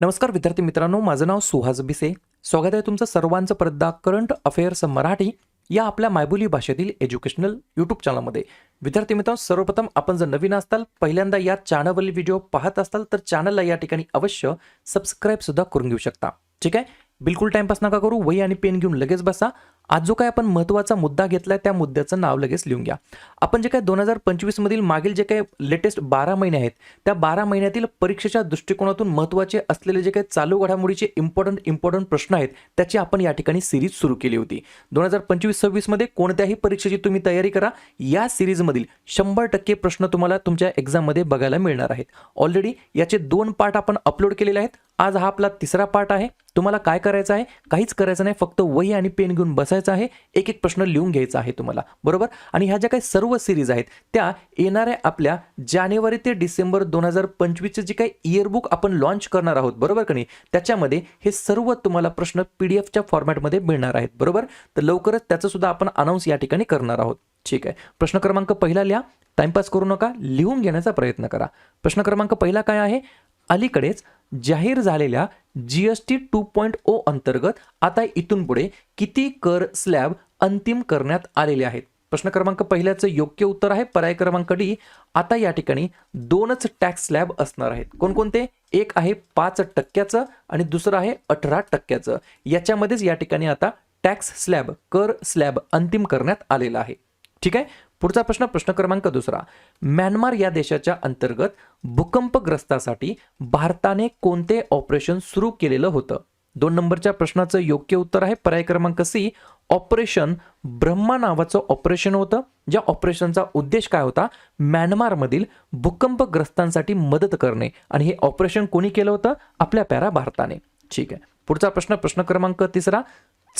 नमस्कार विद्यार्थी मित्रांनो माझं नाव सुहास बिसे. स्वागत आहे तुमचं सर्वांचं परदा करंट अफेअर्स मराठी या आपल्या मायबोली भाषेतील एज्युकेशनल यूट्यूब चॅनलमध्ये. विद्यार्थी मित्रांनो सर्वप्रथम आपण जर नवीन असताल पहिल्यांदा या चॅनलवरील व्हिडिओ पाहत असताल तर चॅनलला या ठिकाणी अवश्य सबस्क्राईब सुद्धा करून घेऊ शकता. ठीक आहे? बिलकुल टाइमपास नका करू वही आणि पेन घेऊन लगेच बसा. आज जो काय आपण महत्त्वाचा मुद्दा घेतलाय त्या मुद्द्याचं नाव लगेच लिहून घ्या. आपण जे काय दोन हजार पंचवीस मधील मागील जे काही लेटेस्ट बारा महिने आहेत त्या बारा महिन्यातील परीक्षेच्या दृष्टिकोनातून महत्त्वाचे असलेले जे काही चालू घडामोडीचे इम्पॉर्टंट इम्पॉर्टंट प्रश्न आहेत त्याची आपण या ठिकाणी सिरीज सुरू केली होती. दोन हजार पंचवीस सव्वीसमध्ये कोणत्याही परीक्षेची तुम्ही तयारी करा या सिरीजमधील शंभर टक्के प्रश्न तुम्हाला तुमच्या एक्झाममध्ये बघायला मिळणार आहेत. ऑलरेडी याचे दोन पार्ट आपण अपलोड केलेले आहेत. आज हा आपला तिसरा पार्ट आहे. तुम्हाला काय करायचं आहे? काहीच करायचं नाही. फक्त वही आणि पेन घेऊन बसायचं आहे? एक एक प्रश्न लिहून घ्यायचा आहे तुम्हाला. बरोबर? आणि ह्या ज्या काही सर्व सिरीज आहेत त्या येणाऱ्या आपल्या जानेवारी ते डिसेंबर दोन हजार पंचवीसचे जे काही इयरबुक आपण लॉन्च करणार आहोत बरोबर का नाही? त्याच्यामध्ये हे सर्व तुम्हाला प्रश्न पी डी एफच्या फॉर्मॅटमध्ये मिळणार आहेत बरोबर? तर लवकरच त्याचं सुद्धा आपण अनाऊन्स या ठिकाणी करणार आहोत. ठीक आहे. प्रश्न क्रमांक पहिला लिहा. टाइमपास करू नका. लिहून घेण्याचा प्रयत्न करा. प्रश्न क्रमांक पहिला काय आहे? अलीकडेच जाहीर झालेल्या G S T two point O अंतर्गत आता इथून पुढे किती कर स्लॅब अंतिम करण्यात आलेले आहेत? प्रश्न क्रमांक पहिल्याचं योग्य उत्तर आहे. पर्याय क्रमांक डी आता या ठिकाणी दोनच टॅक्स स्लॅब असणार आहेत. कोणकोणते? एक आहे पाच टक्क्याचं आणि दुसरं आहे अठरा टक्क्याचं. याच्यामध्येच या ठिकाणी आता टॅक्स स्लॅब कर स्लॅब अंतिम करण्यात आलेला आहे. ठीक आहे? पुढचा प्रश्न प्रश्न क्रमांक दुसरा. म्यानमार या देशाच्या अंतर्गत भूकंपग्रस्तासाठी भारताने कोणते ऑपरेशन सुरू केलेलं होतं? दोन नंबरच्या प्रश्नाचं योग्य उत्तर आहे. पर्याय क्रमांक सी ऑपरेशन ब्रह्मा नावाचं ऑपरेशन होतं ज्या ऑपरेशनचा उद्देश काय होता? म्यानमारमधील भूकंपग्रस्तांसाठी मदत करणे. आणि हे ऑपरेशन कोणी केलं होतं? आपल्या पॅरा भारताने. ठीक आहे. पुढचा प्रश्न प्रश्न क्रमांक तिसरा.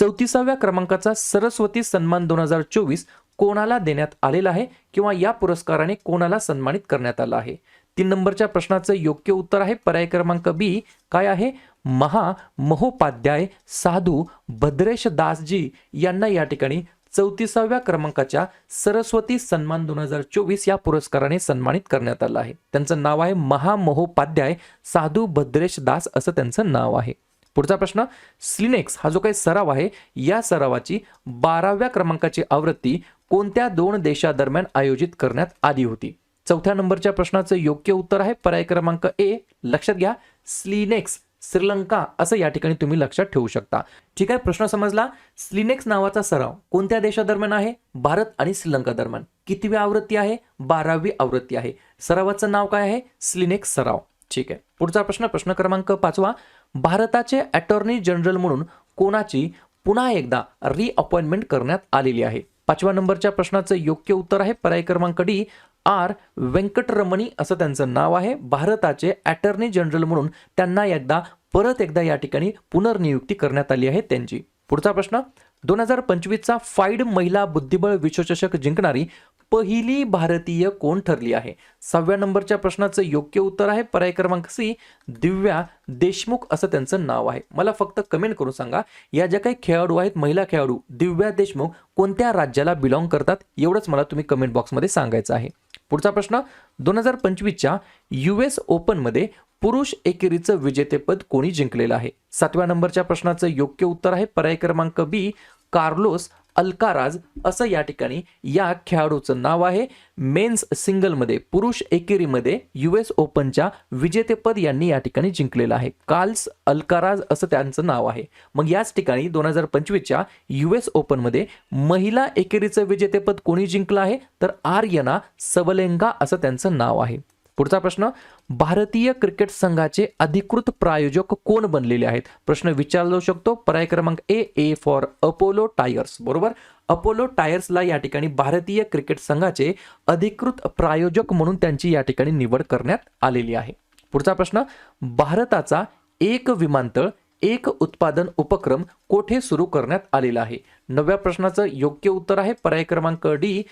चौतीसाव्या क्रमांकाचा सरस्वती सन्मान दोन हजार चोवीस कोणाला देण्यात आलेला आहे किंवा या पुरस्काराने कोणाला सन्मानित करण्यात आलं आहे? तीन नंबरच्या प्रश्नाचं योग्य उत्तर आहे. पर्याय क्रमांक बी काय आहे? महा महोपाध्याय साधू भद्रेश दासजी यांना या ठिकाणी चौतीसाव्या क्रमांकाच्या सरस्वती सन्मान दोन हजार चोवीस या पुरस्काराने सन्मानित करण्यात आलं आहे. त्यांचं नाव आहे महामहोपाध्याय साधू भद्रेश दास असं त्यांचं नाव आहे. पुढचा प्रश्न स्लिनेक्स हा जो काही सराव आहे या सरावाची बाराव्या क्रमांकाची आवृत्ती कोणत्या दोन देशादरम्यान आयोजित करण्यात आली होती? चौथ्या नंबरच्या प्रश्नाचं योग्य उत्तर आहे पर्याय क्रमांक ए लक्षात घ्या स्लिनेक्स श्रीलंका असं या ठिकाणी तुम्ही लक्षात ठेवू शकता. ठीक आहे प्रश्न समजला? स्लिनेक्स नावाचा सराव कोणत्या देशादरम्यान आहे? भारत आणि श्रीलंका दरम्यान. कितवी आवृत्ती आहे? बारावी आवृत्ती आहे. सरावाचं नाव काय आहे? स्लिनेक्स सराव. ठीक आहे. पुढचा प्रश्न प्रश्न क्रमांक पाचवा. भारताचे अटॉर्नी जनरल म्हणून कोणाची पुन्हा एकदा रिअपॉइंटमेंट करण्यात आलेली आहे? पाचव्या नंबरच्या प्रश्नाचं योग्य उत्तर आहे. पर्याय क्रमांक डी आर व्यंकटरमणी असं त्यांचं नाव आहे. भारताचे अटॉर्नी जनरल म्हणून त्यांना एकदा परत एकदा या ठिकाणी पुनर्नियुक्ती करण्यात आली आहे त्यांची. पुढचा प्रश्न दोन हजार पंचवीसचा फाईड महिला बुद्धिबळ विश्वचषक जिंकणारी पहिली भारतीय कोण ठरली आहे? सहाव्या नंबरच्या प्रश्नाचं योग्य उत्तर आहे पर्याय क्रमांक सी दिव्या देशमुख असं त्यांचं नाव आहे. मला फक्त कमेंट करून सांगा या ज्या काही खेळाडू आहेत महिला खेळाडू दिव्या देशमुख कोणत्या राज्याला बिलॉंग करतात? एवढंच मला तुम्ही कमेंट बॉक्समध्ये सांगायचं आहे. पुढचा प्रश्न दोन हजार पंचवीसच्या यू एस ओपनमध्ये पुरुष एकेरीचं विजेतेपद कोणी जिंकलेलं आहे? सातव्या नंबरच्या प्रश्नाचं योग्य उत्तर आहे पर्याय क्रमांक बी कार्लोस अल्काराज असं या ठिकाणी या खेळाडूचं नाव आहे. मेन्स सिंगलमध्ये पुरुष एकेरीमध्ये यू एस ओपनच्या विजेतेपद यांनी या ठिकाणी जिंकलेलं आहे. कार्ल्स अल्काराज असं त्यांचं नाव आहे. मग याच ठिकाणी दोन हजार पंचवीसच्या यू एस ओपनमध्ये महिला एकेरीचं विजेतेपद कोणी जिंकलं आहे? तर आर्यना सबलेंगा असं त्यांचं नाव आहे. पुढचा प्रश्न भारतीय क्रिकेट संघाचे अधिकृत प्रायोजक कोण बनलेले आहेत? प्रश्न विचारला जाऊ शकतो. पर्याय क्रमांक A A for Apollo tyres बरोबर? अपोलो टायर्सला या ठिकाणी भारतीय क्रिकेट संघाचे अधिकृत प्रायोजक म्हणून त्यांची या ठिकाणी निवड करण्यात आलेली आहे. पुढचा प्रश्न भारताचा एक विमानतळ एक उत्पादन उपक्रम कोठे सुरू करण्यात आलेला आहे? नव्या प्रश्नाचं योग्य उत्तर आहे. पर्याय क्रमांक डी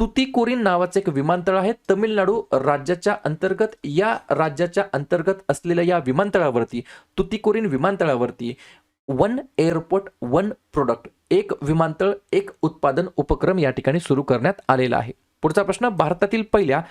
तुतीकोरीन नावाचं एक विमानतळ आहे. तमिळनाडू राज्याच्या अंतर्गत या राज्याच्या अंतर्गत असलेल्या या विमानतळावरती तुतीकोरीन विमानतळावरती वन एअरपोर्ट वन प्रोडक्ट एक विमानतळ एक उत्पादन उपक्रम या ठिकाणी सुरू करण्यात आलेला आहे. पुढचा प्रश्न भारतातील पहिल्या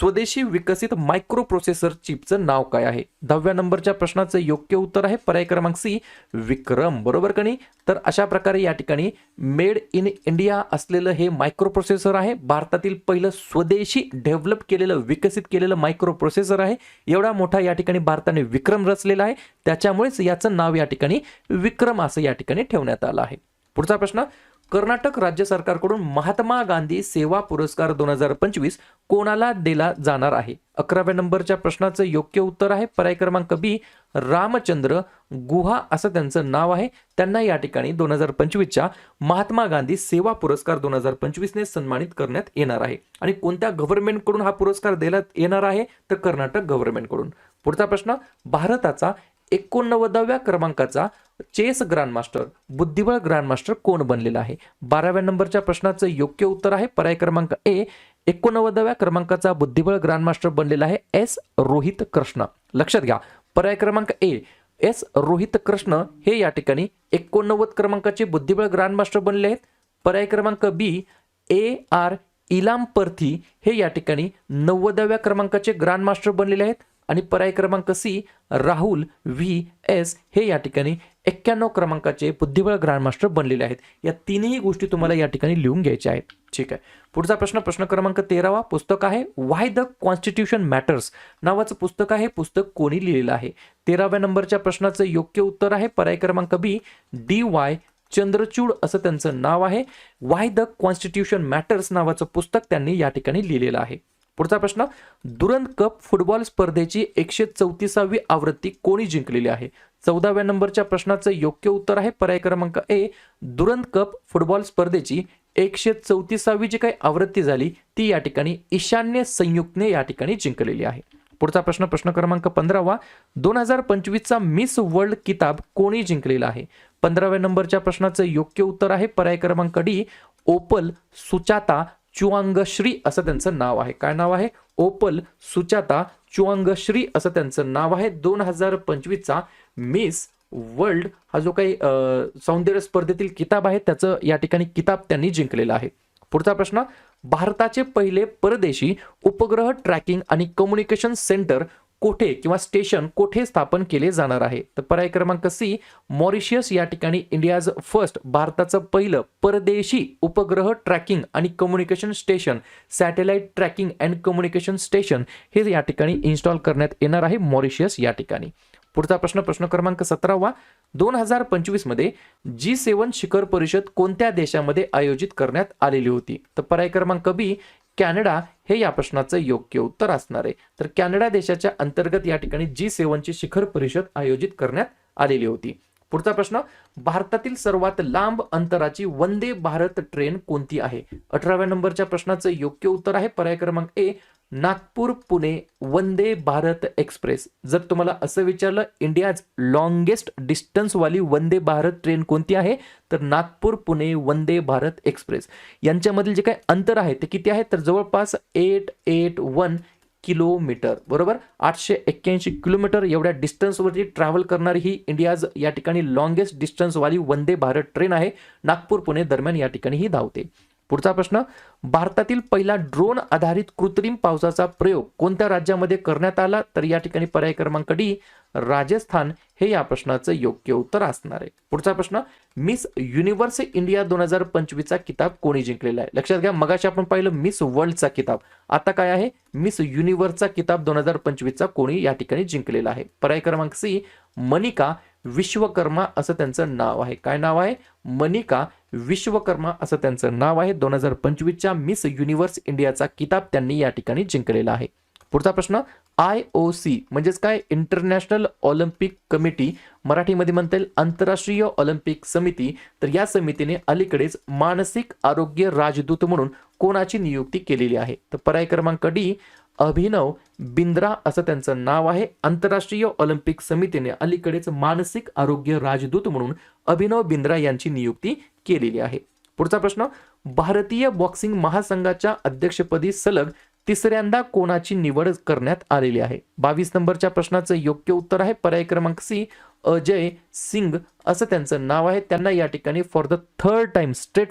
स्वदेशी विकसित मायक्रो प्रोसेसर चिपचं नाव काय आहे? दहाव्या नंबरच्या प्रश्नाचं योग्य उत्तर आहे पर्याय क्रमांक सी विक्रम. बरोबर का नाही? तर अशा प्रकारे या ठिकाणी मेड इन इंडिया असलेलं हे मायक्रो प्रोसेसर आहे. भारतातील पहिलं स्वदेशी डेव्हलप केलेलं विकसित केलेलं मायक्रो प्रोसेसर आहे. एवढा मोठा या ठिकाणी भारताने विक्रम रचलेला आहे. त्याच्यामुळेच याचं नाव या ठिकाणी विक्रम असं या ठिकाणी ठेवण्यात आलं आहे. पुढचा प्रश्न कर्नाटक राज्य सरकारकडून महात्मा गांधी सेवा पुरस्कार दोन हजार पंचवीस कोणाला दिला जाणार आहे? अकराव्या नंबरच्या प्रश्नाचं योग्य उत्तर आहे. पर्याय क्रमांक बी रामचंद्र गुहा असं त्यांचं नाव आहे. त्यांना या ठिकाणी दोन हजार पंचवीसच्या महात्मा गांधी सेवा पुरस्कार दोन हजार पंचवीसने सन्मानित करण्यात येणार आहे. आणि कोणत्या गव्हर्नमेंटकडून हा पुरस्कार देण्यात येणार आहे? तर कर्नाटक गव्हर्नमेंटकडून पुढचा प्रश्न भारताचा एकोणनव्वदाव्या क्रमांकाचा चेस ग्रँडमास्टर बुद्धिबळ ग्रँडमास्टर कोण बनलेला आहे? बाराव्या नंबरच्या प्रश्नाचं योग्य उत्तर आहे. पर्याय क्रमांक ए एकोणनव्वदाव्या क्रमांकाचा बुद्धिबळ ग्रँडमास्टर बनलेला आहे एस रोहित कृष्ण. लक्षात घ्या पर्याय क्रमांक ए एस रोहित कृष्ण हे या ठिकाणी एकोणनव्वद क्रमांकाचे बुद्धिबळ ग्रँडमास्टर बनले आहेत. पर्याय क्रमांक बी ए आर इलाम पर्थी हे या ठिकाणी नव्वदाव्या क्रमांकाचे ग्रँडमास्टर बनलेले आहेत. आणि पर्याय क्रमांक सी राहुल व्ही एस हे या ठिकाणी एक्क्याण्णव क्रमांकाचे बुद्धिबळ ग्रँडमास्टर बनलेले आहेत. या तीनही गोष्टी तुम्हाला या ठिकाणी लिहून घ्यायच्या आहेत. ठीक आहे. पुढचा प्रश्न प्रश्न क्रमांक तेरावा पुस्तक आहे वाय द कॉन्स्टिट्यूशन मॅटर्स नावाचं पुस्तक आहे पुस्तक कोणी लिहिलेलं आहे? तेराव्या नंबरच्या प्रश्नाचं योग्य उत्तर आहे पर्याय क्रमांक बी डी वाय चंद्रचूड असं त्यांचं नाव आहे. वाय द कॉन्स्टिट्यूशन मॅटर्स नावाचं पुस्तक त्यांनी या ठिकाणी लिहिलेलं आहे. पुढचा प्रश्न दुरंत कप फुटबॉल स्पर्धेची एकशे चौतीसावी आवृत्ती कोणी जिंकलेली आहे? चौदाव्या नंबरच्या प्रश्नाचं योग्य उत्तर आहे पर्याय क्रमांक ए दुरंत कप फुटबॉल स्पर्धेची एकशे चौतीसावी जी काही आवृत्ती झाली ती या ठिकाणी ईशान्य संयुक्तने या ठिकाणी जिंकलेली आहे. पुढचा प्रश्न प्रश्न क्रमांक पंधरावा दोन हजार पंचवीसचा मिस वर्ल्ड किताब कोणी जिंकलेला आहे? पंधराव्या नंबरच्या प्रश्नाचं योग्य उत्तर आहे पर्याय क्रमांक डी ओपल सुचाता चुआंगश्री असं त्यांचं नाव आहे. काय नाव आहे? ओपल सुचाता चुआंगश्री असं त्यांचं नाव आहे. दोन हजार पंचवीसचा मिस वर्ल्ड हा जो काही सौंदर्य स्पर्धेतील किताब आहे त्याचं या ठिकाणी किताब त्यांनी जिंकलेलं आहे. पुढचा प्रश्न भारताचे पहिले परदेशी उपग्रह ट्रॅकिंग आणि कम्युनिकेशन सेंटर कोठे किंवा स्टेशन कोठे स्थापन केले जाणार आहे? तर पर्याय क्रमांक सी मॉरिशियस या ठिकाणी इंडियाज फर्स्ट भारताचं पहिलं परदेशी उपग्रह ट्रॅकिंग आणि communication station satellite tracking and communication station हे या ठिकाणी इन्स्टॉल करण्यात येणार आहे मॉरिशियस या ठिकाणी. पुढचा प्रश्न प्रश्न क्रमांक सतरावा. दोन हजार पंचवीसमध्ये जी सेवन शिखर परिषद कोणत्या देशामध्ये आयोजित करण्यात आलेली होती? तर पर्याय क्रमांक बी कॅनडा हे या प्रश्नाचं योग्य उत्तर असणार आहे. तर कॅनडा देशाच्या अंतर्गत या ठिकाणी जी सेवनची शिखर परिषद आयोजित करण्यात आलेली होती. पुढचा प्रश्न भारतातील सर्वात लांब अंतराची वंदे भारत ट्रेन कोणती आहे? अठराव्या नंबरच्या प्रश्नाचं योग्य उत्तर आहे. पर्याय क्रमांक ए नागपूर पुणे वंदे भारत एक्सप्रेस. जर तुम्हाला असं विचारलं इंडियाज लॉंगेस्ट डिस्टन्सवाली वंदे भारत ट्रेन कोणती आहे? तर नागपूर पुणे वंदे भारत एक्सप्रेस. यांच्यामधील जे काही अंतर आहे ते किती आहे? तर जवळपास एट एट वन किलोमीटर. बरोबर? आठशे एक्क्याऐंशी किलोमीटर एवढ्या डिस्टन्सवरती ट्रॅव्हल करणारी ही इंडियाज या ठिकाणी लॉंगेस्ट डिस्टन्सवाली वंदे भारत ट्रेन आहे. नागपूर पुणे दरम्यान या ठिकाणी ही धावते. पुढचा प्रश्न भारतातील पहिला ड्रोन आधारित कृत्रिम पावसाचा प्रयोग कोणत्या राज्यामध्ये करण्यात आला? तर या ठिकाणी पर्याय क्रमांक डी राजस्थान. हे या प्रश्नाचं योग्य उत्तर असणार आहे. पुढचा प्रश्न मिस युनिव्हर्स इंडिया दोन हजार पंचवीसचा किताब कोणी जिंकलेला आहे? लक्षात घ्या मगाशी आपण पाहिलं मिस वर्ल्डचा किताब. आता काय आहे? मिस युनिव्हर्सचा किताब दोन हजार पंचवीसचा कोणी या ठिकाणी जिंकलेला आहे? पर्याय क्रमांक सी मनिका विश्वकर्मा असं त्यांचं नाव आहे. काय नाव आहे? मनिका विश्वकर्मा असं त्यांचं नाव आहे. दोन हजार पंचवीसच्या मिस युनिव्हर्स इंडियाचा किताब त्यांनी या ठिकाणी जिंकलेला आहे. पुढचा प्रश्न आय ओ सी म्हणजेच काय? इंटरनॅशनल ऑलिम्पिक कमिटी मराठीमध्ये म्हणता येईल आंतरराष्ट्रीय ऑलिम्पिक समिती. तर या समितीने अलीकडेच मानसिक आरोग्य राजदूत म्हणून कोणाची नियुक्ती केलेली आहे? तर पर्याय क्रमांक डी अभिनव बिंद्रा असं त्यांचं नाव आहे. आंतरराष्ट्रीय ऑलिम्पिक समितीने अलीकडेच मानसिक आरोग्य राजदूत म्हणून अभिनव बिंद्रा यांची नियुक्ती केलेली आहे. पुढचा प्रश्न भारतीय बॉक्सिंग महासंघाच्या अध्यक्षपदी सलग तिसऱ्यांदा कोणाची निवड करण्यात आलेली आहे? बावीस नंबरच्या प्रश्नाचं योग्य उत्तर आहे पर्याय क्रमांक सी अजय सिंग असं त्यांचं नाव आहे. त्यांना या ठिकाणी for the third time state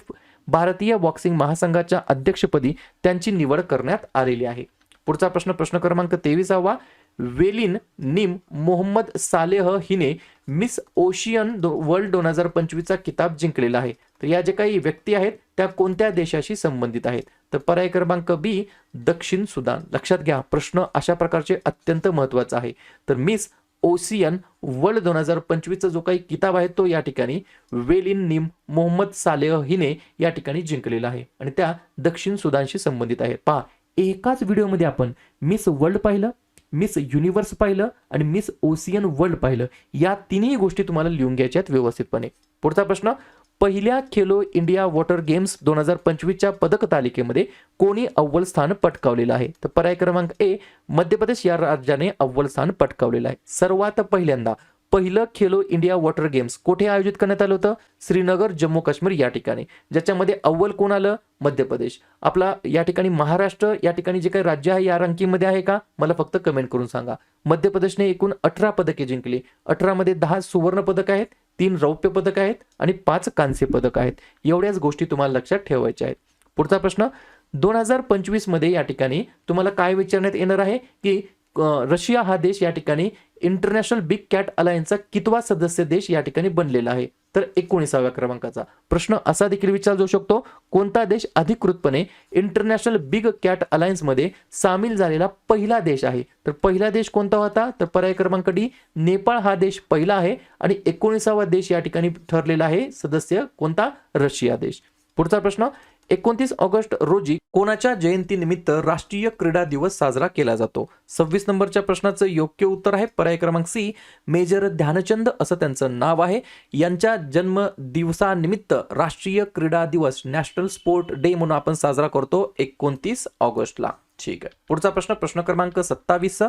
भारतीय बॉक्सिंग महासंघाच्या अध्यक्षपदी त्यांची निवड करण्यात आलेली आहे. पुढचा प्रश्न प्रश्न क्रमांक तेवीसावा. वेलिन निम मोहम्मद सालेह हिने मिस ओशियन दो वर्ल्ड दोन हजार पंचवीसचा किताब जिंकलेला आहे. तर या जे काही व्यक्ती आहेत त्या कोणत्या देशाशी संबंधित आहेत? तर पर्याय क्रमांक बी दक्षिण सुदान. लक्षात घ्या प्रश्न अशा प्रकारचे अत्यंत महत्त्वाचा आहे. तर मिस ओसियन वर्ल्ड दोन हजार पंचवीसचा जो काही किताब आहे तो या ठिकाणी वेलिन निम मोहम्मद सालेह हिने या ठिकाणी जिंकलेला आहे. आणि त्या दक्षिण सुदानशी संबंधित आहे पहा एकाच व्हिडिओमध्ये आपण मिस वर्ल्ड पाहिलं मिस युनिव्हर्स पाहिलं आणि मिस ओसियन वर्ल्ड पाहिलं. या तिन्ही गोष्टी तुम्हाला लिहून घ्यायच्या आहेत व्यवस्थितपणे. पुढचा प्रश्न पहिल्या खेलो इंडिया वॉटर गेम्स दोन हजार पंचवीसच्या पदक तालिकेमध्ये कोणी अव्वल स्थान पटकावलेलं आहे? तर पर्याय क्रमांक ए मध्य प्रदेश या राज्याने अव्वल स्थान पटकावलेलं आहे. सर्वात पहिल्यांदा पहिलं खेलो इंडिया वॉटर गेम्स कुठे आयोजित करण्यात आलं होतं? श्रीनगर जम्मू काश्मीर या ठिकाणी. ज्याच्यामध्ये अव्वल कोण आलं? मध्य प्रदेश. आपला या ठिकाणी महाराष्ट्र या ठिकाणी जे काही राज्य आहे या रँकिंगमध्ये आहे का? मला फक्त कमेंट करून सांगा. मध्य प्रदेशने एकूण अठरा पदके जिंकली. अठरामध्ये दहा सुवर्ण पदक आहेत तीन रौप्य पदक आहेत आणि पाच कांस्य पदक आहेत. एवढ्याच गोष्टी तुम्हाला लक्षात ठेवायच्या आहेत. पुढचा प्रश्न दोन हजार पंचवीसमध्ये या ठिकाणी तुम्हाला काय विचारण्यात येणार आहे? की रशिया हा देश या ठिकाणी इंटरनॅशनल बिग कॅट अलायन्सचा कितवा सदस्य देश या ठिकाणी बनलेला आहे? तर एकोणीसाव्या क्रमांकाचा. प्रश्न असा देखील विचारला जाऊ शकतो कोणता देश अधिकृतपणे इंटरनॅशनल बिग कॅट अलायन्समध्ये सामील झालेला पहिला देश आहे? तर पहिला देश कोणता होता? तर पर्याय क्रमांक डी नेपाळ हा देश पहिला आहे आणि एकोणीसावा देश या ठिकाणी ठरलेला आहे सदस्य कोणता? रशिया देश. पुढचा प्रश्न एकोणतीस ऑगस्ट रोजी कोणाच्या जयंतीनिमित्त राष्ट्रीय क्रीडा दिवस साजरा केला जातो? सव्वीस नंबरच्या प्रश्नाचं योग्य उत्तर आहे पर्याय क्रमांक सी मेजर ध्यानचंद असं त्यांचं नाव आहे. यांच्या जन्म दिवसानिमित्त राष्ट्रीय क्रीडा दिवस नॅशनल स्पोर्ट डे म्हणून आपण साजरा करतो एकोणतीस ऑगस्टला. ठीक आहे. पुढचा प्रश्न प्रश्न क्रमांक सत्तावीस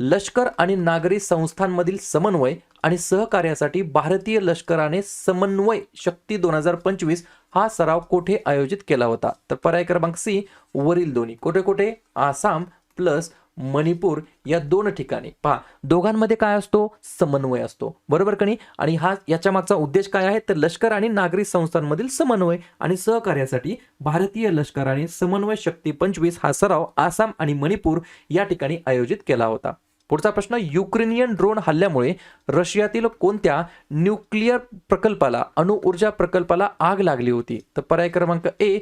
लष्कर आणि नागरी संस्थांमधील समन्वय आणि सहकार्यासाठी भारतीय लष्कराने समन्वय शक्ती दोन हजार पंचवीस हा सराव कोठे आयोजित केला होता? तर पर्याय क्रमांक सी वरील दोन्ही. कुठे कुठे? आसाम प्लस मणिपूर या दोन ठिकाणी. पहा दोघांमध्ये काय असतो? समन्वय असतो. बरोबर का नाही? आणि हा याच्या मागचा उद्देश काय आहे? तर लष्कर आणि नागरी संस्थांमधील समन्वय आणि सहकार्यासाठी भारतीय लष्कराने समन्वय शक्ती पंचवीस हा सराव आसाम आणि मणिपूर या ठिकाणी आयोजित केला होता. पुढचा प्रश्न युक्रेनियन ड्रोन हल्ल्यामुळे रशियातील कोणत्या न्यूक्लिअर प्रकल्पाला अणुऊर्जा प्रकल्पाला आग लागली होती? तर पर्याय क्रमांक ए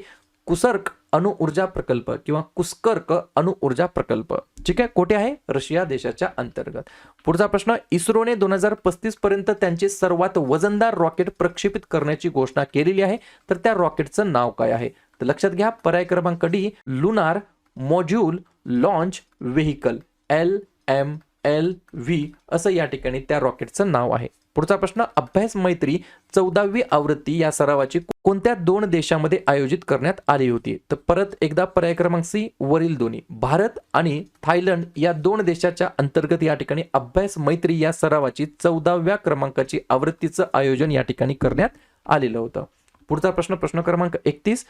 कुसर्क अणुऊर्जा प्रकल्प किंवा कुस्कर्क अणुऊर्जा प्रकल्प. ठीक आहे कोठे आहे? रशिया देशाच्या अंतर्गत. पुढचा प्रश्न इस्रोने दोन हजार पस्तीस पर्यंत त्यांचे सर्वात वजनदार रॉकेट प्रक्षेपित करण्याची घोषणा केलेली आहे. तर त्या रॉकेटचं नाव काय आहे? तर लक्षात घ्या पर्याय क्रमांक D lunar module launch vehicle L M L V असं या ठिकाणी त्या रॉकेटचं नाव आहे. पुढचा प्रश्न अभ्यास मैत्री चौदावी आवृत्ती या सरावाची कोणत्या दोन देशामध्ये आयोजित करण्यात आली होती? तर परत एकदा पर्याय क्रमांक सी वरील दोन्ही. भारत आणि थायलंड या दोन देशाच्या अंतर्गत या ठिकाणी अभ्यास मैत्री या सरावाची चौदाव्या क्रमांकाची आवृत्तीचं आयोजन या ठिकाणी करण्यात आलेलं होतं. पुढचा प्रश्न प्रश्न क्रमांक एकतीस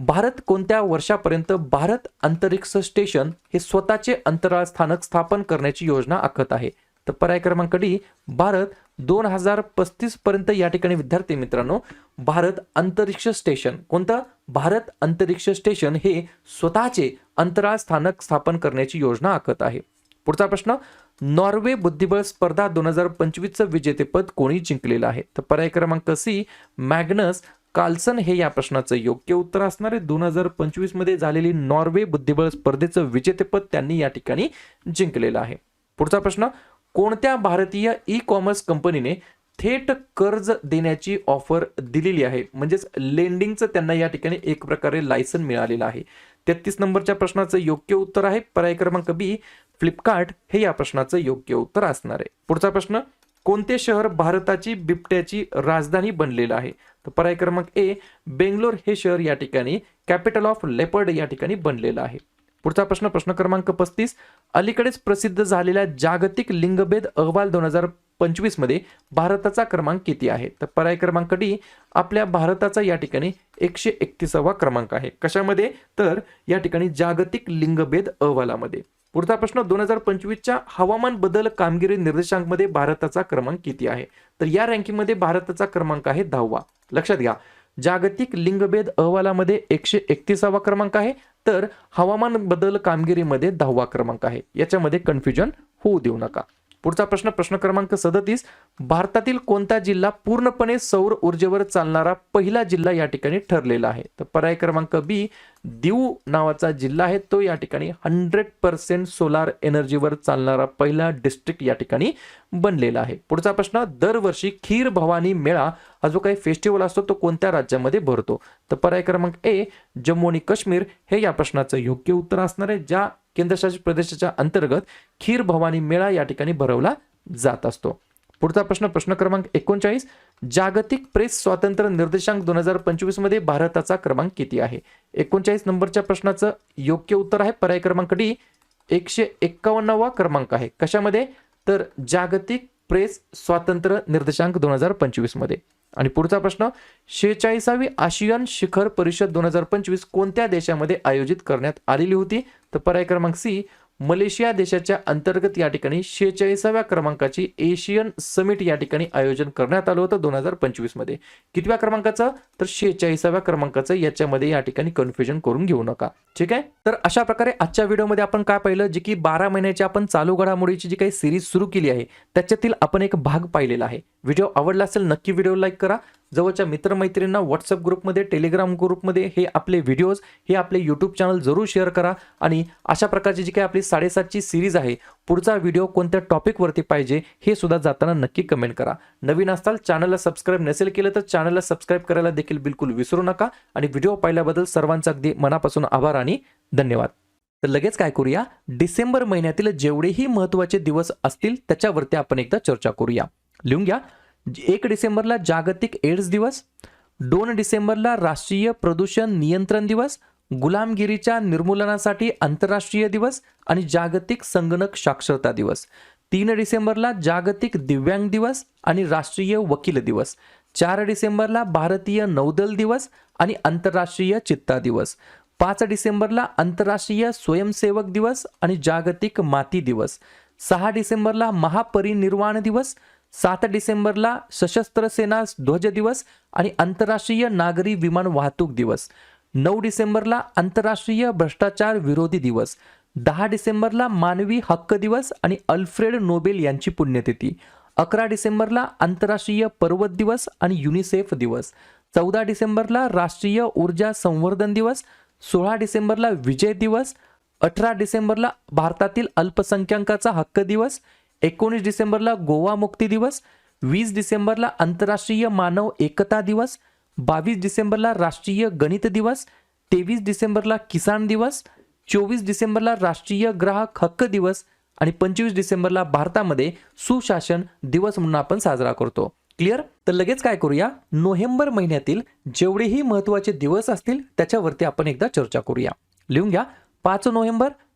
भारत कोणत्या वर्षापर्यंत भारत अंतरिक्ष स्टेशन हे स्वतःचे अंतराळ स्थानक स्थापन करण्याची योजना आखत आहे? तर पर्याय क्रमांक डी भारत दोन हजार पस्तीस पर्यंत या ठिकाणी विद्यार्थी मित्रांनो भारत अंतरिक्ष स्टेशन कोणतं? भारत अंतरिक्ष स्टेशन हे स्वतःचे अंतराळ स्थानक स्थापन करण्याची योजना आखत आहे. पुढचा प्रश्न नॉर्वे बुद्धिबळ स्पर्धा दोन हजार पंचवीसचं विजेतेपद कोणी जिंकलेलं आहे? तर पर्याय क्रमांक सी मॅग्नस कार्लसन हे या प्रश्नाचं योग्य उत्तर असणार आहे. दोन हजार पंचवीसमध्ये झालेली नॉर्वे बुद्धिबळ स्पर्धेचं विजेतेपद त्यांनी या ठिकाणी जिंकलेलं आहे. पुढचा प्रश्न कोणत्या भारतीय ई कॉमर्स कंपनीने थेट कर्ज देण्याची ऑफर दिलेली आहे? म्हणजेच लेंडिंगचं त्यांना या ठिकाणी एक प्रकारे लायसन मिळालेलं आहे. तेहतीस नंबरच्या प्रश्नाचं योग्य उत्तर आहे. पर्याय क्रमांक बी फ्लिपकार्ट हे या प्रश्नाचं योग्य उत्तर असणार आहे. पुढचा प्रश्न कोणते शहर भारताची बिबट्याची राजधानी बनलेलं आहे? तर पर्याय क्रमांक ए बेंगलोर हे शहर या ठिकाणी कॅपिटल ऑफ लेपर्ड या ठिकाणी बनलेलं आहे. पुढचा प्रश्न प्रश्न क्रमांक पस्तीस. अलीकडेच प्रसिद्ध झालेल्या जागतिक लिंगभेद अहवाल दोन हजार पंचवीसमध्ये भारताचा क्रमांक किती आहे? तर पर्याय क्रमांक डी आपल्या भारताचा या ठिकाणी एकशे एकतीसावा क्रमांक आहे. कशामध्ये? तर या ठिकाणी जागतिक लिंगभेद अहवालामध्ये. पुढचा प्रश्न दोन हजार पंचवीसच्या हवामान बदल कामगिरी निर्देशांकमध्ये भारताचा क्रमांक किती आहे? तर या रँकिंगमध्ये भारताचा क्रमांक आहे दहावा. लक्षात घ्या जागतिक लिंगभेद अहवालामध्ये एकशे एकतीसावा क्रमांक आहे तर हवामान बदल कामगिरीमध्ये दहावा क्रमांक आहे. याच्यामध्ये कन्फ्युजन होऊ देऊ नका. पुढचा प्रश्न प्रश्न क्रमांक सदतीस. भारतातील कोणता जिल्हा पूर्णपणे सौर ऊर्जेवर चालणारा पहिला जिल्हा या ठिकाणी ठरलेला आहे? तर पर्याय क्रमांक बी दीव नावाचा जिल्हा आहे. तो या ठिकाणी हंड्रेड पर्सेंट सोलार एनर्जीवर चालणारा पहिला डिस्ट्रिक्ट या ठिकाणी बनलेला आहे. पुढचा प्रश्न दरवर्षी खीर भवानी मेळा हा जो काही फेस्टिवल असतो तो कोणत्या राज्यामध्ये भरतो? तर पर्याय क्रमांक ए जम्मू आणि काश्मीर हे या प्रश्नाचं योग्य उत्तर असणार आहे ज्या केंद्रशासित प्रदेशाच्या अंतर्गत खीर भवानी मेळा या ठिकाणी भरवला जात असतो. पुढचा प्रश्न प्रश्न क्रमांक एकोणचाळीस. जागतिक प्रेस स्वातंत्र्य निर्देशांक दोन हजार पंचवीसमध्ये भारताचा क्रमांक किती आहे? एकोणचाळीस नंबरच्या प्रश्नाचं योग्य उत्तर आहे. पर्याय क्रमांक डी एकशे एक्कावन्नावा क्रमांक आहे. कशामध्ये? तर जागतिक प्रेस स्वातंत्र्य निर्देशांक दोन हजार पंचवीसमध्ये. आणि पुढचा प्रश्न शेहेचाळीसावी आशियन शिखर परिषद दोन हजार पंचवीस कोणत्या देशामध्ये आयोजित करण्यात आलेली होती? तर पर्याय क्रमांक सी मलेशिया देशाच्या अंतर्गत या ठिकाणी शेहेचाळीसाव्या क्रमांकाची एशियन समिट या ठिकाणी आयोजन करण्यात आलं होतं दोन हजार पंचवीसमध्ये कितव्या क्रमांकाचं? तर शेहेचाळीसाव्या क्रमांकाचं. याच्यामध्ये या ठिकाणी कन्फ्युजन करून घेऊ नका. ठीक आहे? तर अशा प्रकारे आजच्या व्हिडिओमध्ये आपण काय पाहिलं? जे की बारा महिन्याची आपण चालू घडामोडीची जी काही सिरीज सुरू केली आहे त्याच्यातील आपण एक भाग पाहिलेला आहे. व्हिडिओ आवडला असेल नक्की व्हिडिओ लाईक करा. जवळच्या मित्रमैत्रिणींना व्हॉट्सअप ग्रुपमध्ये टेलिग्राम ग्रुपमध्ये हे आपले व्हिडिओज हे आपले यूट्यूब चॅनल जरूर शेअर करा. आणि अशा प्रकारची जी काही आपली साडेसातची सिरीज आहे पुढचा व्हिडिओ कोणत्या टॉपिकवरती पाहिजे हे सुद्धा जाताना नक्की कमेंट करा. नवीन असताल चॅनलला सबस्क्राईब नसेल केलं तर चॅनलला सबस्क्राईब करायला देखील बिलकुल विसरू नका. आणि व्हिडिओ पाहिल्याबद्दल सर्वांचा अगदी मनापासून आभार आणि धन्यवाद. तर लगेच काय करूया? डिसेंबर महिन्यातील जेवढेही महत्त्वाचे दिवस असतील त्याच्यावरती आपण एकदा चर्चा करूया. लिहून घ्या. एक डिसेंबरला जागतिक एड्स दिवस दोन डिसेंबरला राष्ट्रीय प्रदूषण नियंत्रण दिवस गुलामगिरीच्या निर्मूलनासाठी आंतरराष्ट्रीय दिवस आणि जागतिक संगणक साक्षरता दिवस. तीन डिसेंबरला जागतिक दिव्यांग दिवस आणि राष्ट्रीय वकील दिवस. चार डिसेंबरला भारतीय नौदल दिवस आणि आंतरराष्ट्रीय चित्ता दिवस. पाच डिसेंबरला आंतरराष्ट्रीय स्वयंसेवक दिवस आणि जागतिक माती दिवस. सहा डिसेंबरला महापरिनिर्वाण दिवस सात डिसेंबरला सशस्त्र सेना ध्वज दिवस आणि आंतरराष्ट्रीय नागरी विमान वाहतूक दिवस. नऊ डिसेंबरला आंतरराष्ट्रीय भ्रष्टाचार विरोधी दिवस. दहा डिसेंबरला मानवी हक्क दिवस आणि अल्फ्रेड नोबेल यांची पुण्यतिथी. अकरा डिसेंबरला आंतरराष्ट्रीय पर्वत दिवस आणि युनिसेफ दिवस. चौदा डिसेंबरला राष्ट्रीय ऊर्जा संवर्धन दिवस. सोळा डिसेंबरला विजय दिवस. अठरा डिसेंबरला भारतातील अल्पसंख्याकाचा हक्क दिवस. एकोणीस डिसेंबरला गोवा मुक्ती दिवस वीस डिसेंबरला आंतरराष्ट्रीय मानव एकता दिवस बावीस डिसेंबरला राष्ट्रीय गणित दिवस तेवीस डिसेंबरला किसान दिवस चोवीस डिसेंबरला राष्ट्रीय ग्राहक हक्क दिवस आणि पंचवीस डिसेंबरला भारतामध्ये सुशासन दिवस म्हणून आपण साजरा करतो. क्लिअर तर लगेच काय करूया? नोव्हेंबर महिन्यातील जेवढेही महत्त्वाचे दिवस असतील त्याच्यावरती आपण एकदा चर्चा करूया. लिहून घ्या. पाच नोव्हेंबर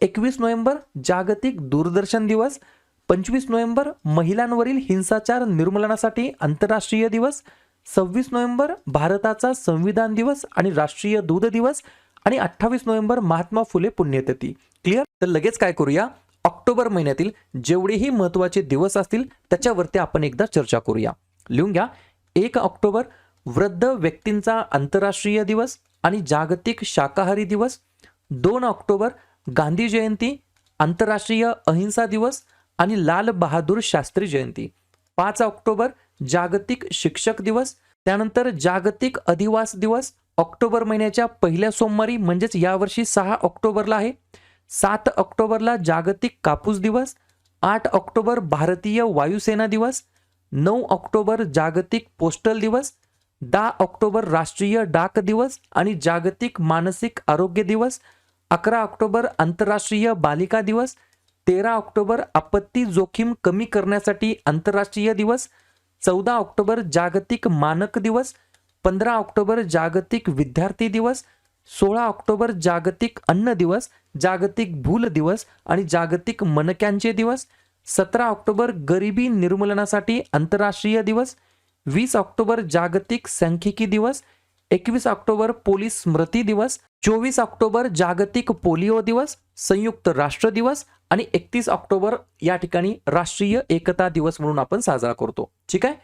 एकवीस नोव्हेंबर जागतिक दूरदर्शन दिवस. पंचवीस नोव्हेंबर महिलांवरील हिंसाचार निर्मूलनासाठी आंतरराष्ट्रीय दिवस. सव्वीस नोव्हेंबर भारताचा संविधान दिवस आणि राष्ट्रीय दूध दिवस. आणि अठ्ठावीस नोव्हेंबर महात्मा फुले पुण्यतिथी. क्लिअर तर लगेच काय करूया? ऑक्टोबर महिन्यातील जेवढेही महत्त्वाचे दिवस असतील त्याच्यावरती आपण एकदा चर्चा करूया. लिहून घ्या. एक ऑक्टोबर वृद्ध व्यक्तींचा आंतरराष्ट्रीय दिवस आणि जागतिक शाकाहारी दिवस. दोन ऑक्टोबर गांधी जयंती आंतरराष्ट्रीय अहिंसा दिवस आणि लाल बहादूर शास्त्री जयंती. पाच ऑक्टोबर जागतिक शिक्षक दिवस. त्यानंतर जागतिक अधिवास दिवस. ऑक्टोबर महिन्याच्या पहिल्या सोमवारी म्हणजेच यावर्षी सहा ऑक्टोबरला आहे. सात ऑक्टोबरला जागतिक कापूस दिवस. आठ ऑक्टोबर भारतीय वायुसेना दिवस. नऊ ऑक्टोबर जागतिक पोस्टल दिवस. दहा ऑक्टोबर राष्ट्रीय डाक दिवस आणि जागतिक मानसिक आरोग्य दिवस. अकरा ऑक्टोबर आंतरराष्ट्रीय बालिका दिवस तेरा ऑक्टोबर आपत्ती जोखीम कमी करण्यासाठी आंतरराष्ट्रीय दिवस चौदा ऑक्टोबर जागतिक मानक दिवस पंधरा ऑक्टोबर जागतिक विद्यार्थी दिवस सोळा ऑक्टोबर जागतिक अन्न दिवस जागतिक भूल दिवस आणि जागतिक मनक्यांचे दिवस सतरा ऑक्टोबर गरिबी निर्मूलनासाठी आंतरराष्ट्रीय दिवस वीस ऑक्टोबर जागतिक सांख्यिकी दिवस एकवीस ऑक्टोबर पोलीस स्मृती दिवस चोवीस ऑक्टोबर जागतिक पोलिओ दिवस संयुक्त राष्ट्र दिवस आणि एकतीस ऑक्टोबर या ठिकाणी राष्ट्रीय एकता दिवस म्हणून आपण साजरा करतो. ठीक आहे?